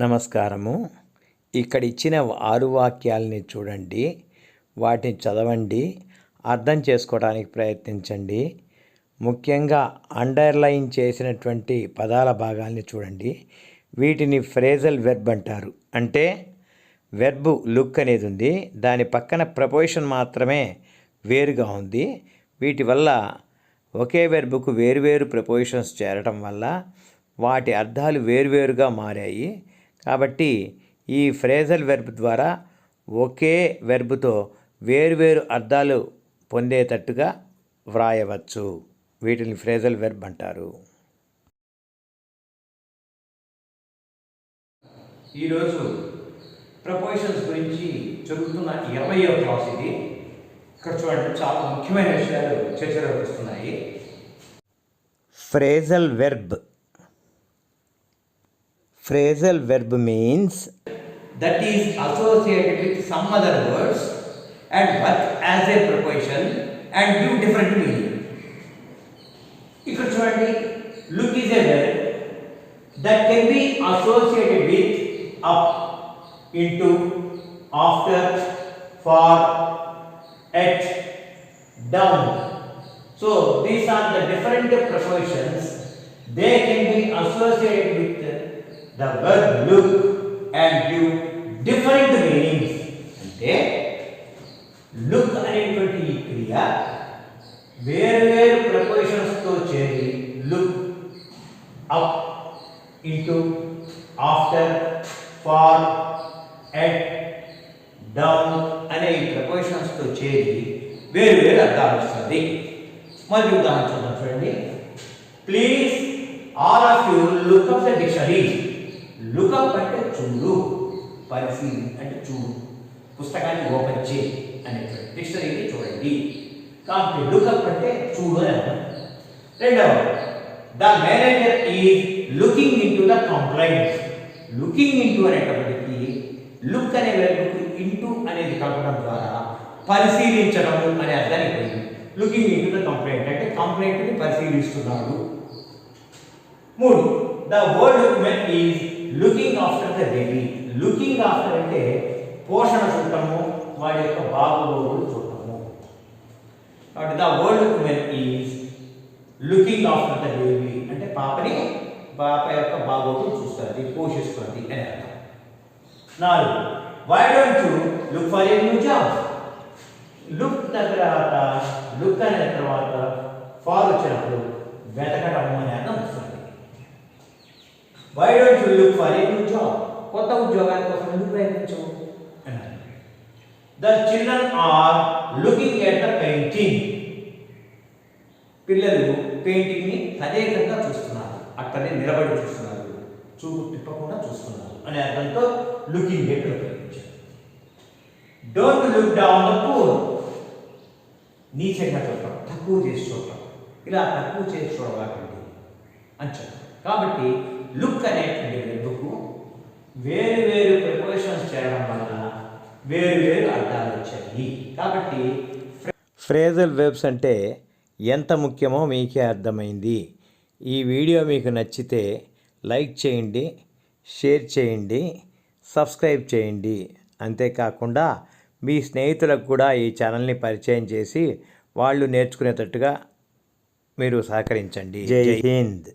నమస్కారము. ఇక్కడ ఇచ్చిన ఆరు వాక్యాలని చూడండి. వాటిని చదవండి. అర్థం చేసుకోవడానికి ప్రయత్నించండి. ముఖ్యంగా అండర్లైన్ చేసినటువంటి పదాల భాగాల్ని చూడండి. వీటిని ఫ్రేజల్ వెర్బ్ అంటారు. అంటే వెర్బ్ లుక్ అనేది ఉంది. దాని పక్కన ప్రపోజిషన్ మాత్రమే వేరుగా ఉంది. వీటి వల్ల ఒకే వెర్బుకు వేరువేరు ప్రపోజిషన్స్ చేరటం వల్ల వాటి అర్థాలు వేరువేరుగా మారాయి. కాబట్టి ఈ ఫ్రేజల్ వెర్బ్ ద్వారా ఒకే వెర్బ్తో వేరువేరు అర్థాలు పొందేటట్టుగా వ్రాయవచ్చు. వీటిని ఫ్రేజల్ వెర్బ్ అంటారు. ఈరోజు ప్రపోజిషన్స్ గురించి జరుగుతున్న ఇరవయో క్లాస్ ఇది. ఇక్కడ చూడండి చాలా ముఖ్యమైన విషయాలు చర్చలోకి వస్తున్నాయి phrasal verb phrasal verb means that is associated with some other words and work as a preposition and give different meaning ఇక్కడ చూడండి look is a verb that can be associated with up into after for at down so these are the different prepositions they can be associated with the word look and give different meanings. అంటే look అనేటువంటి ఈ క్రియ వేరు ప్రపోజిషన్స్తో చేరి look up into after for at down అనే ఈ ప్రపోజిషన్స్తో చేరి వేరు వేరు అర్థాలు వస్తుంది మరి ఉదాహరణ చూద్దాం చూడండి. Please all of you look up the dictionary look up అంటే చూడు పరిశీలి అంటే చూడు పుస్తకాన్ని ఓపెన్ చేయి అనేటువంటి డిక్షనరీని చూడండి. కాబట్టి లుకప్ అంటే చూడు అని అర్థం. రెండవ the manager is looking in to the complaints looking in to అనేటప్పటికీ లుక్ అనే లుక్ ఇంటూ అనేది కలపడం ద్వారా పరిశీలించడం అనే అర్థానికి పోయింది. Looking in to the complaint అంటే కంప్లైంట్ని పరిశీలిస్తున్నాడు. మూడు the world men is after the baby looking after అంటే పోషణ చూడటము వాడి యొక్క బాగోగులు చూడటము కాబట్టి the world women is looking after the baby అంటే పాపని పాప యొక్క బాగోగులు చూస్తుంది పోషిస్తుంది అని అర్థం. నాలుగు why don't you look for a new job look తర్వాత లుక్ అనే తర్వాత ఫార్ వచ్చినప్పుడు వెతకడం అనే అర్థం. వస్తుంది why don't you look for a new job కొత్త ఉద్యోగాల కోసం ఎందుకు ప్రయత్నించవు the children are looking at the painting పిల్లలు పెయింటింగ్ని తదేకంగా చూస్తున్నారు. అక్కడే నిలబడి చూస్తున్నారు. చూపు తిప్పకుండా చూస్తున్నారు అనే అర్థంతో లుకింగ్ ఎట్ ఉపయోగించారు don't look down the poor నీచంగా చూడటం తక్కువ చేసి చూడటం. ఇలా తక్కువ చేసి చూడవాకండి అని చెప్పారు. కాబట్టి లుక్ అనేటువంటి వెబ్బుకు వేరు వేరు ప్రిపరేషన్స్ చేయడం వల్ల వేరు వేరు అర్థాలు వచ్చాయి. కాబట్టి ఫ్రేజల్ వెబ్స్ అంటే ఎంత ముఖ్యమో మీకే అర్థమైంది. ఈ వీడియో మీకు నచ్చితే లైక్ చేయండి షేర్ చేయండి సబ్స్క్రైబ్ చేయండి. అంతేకాకుండా మీ స్నేహితులకు కూడా ఈ ఛానల్ని పరిచయం చేసి వాళ్ళు నేర్చుకునేటట్టుగా మీరు సహకరించండి. జై హింద్.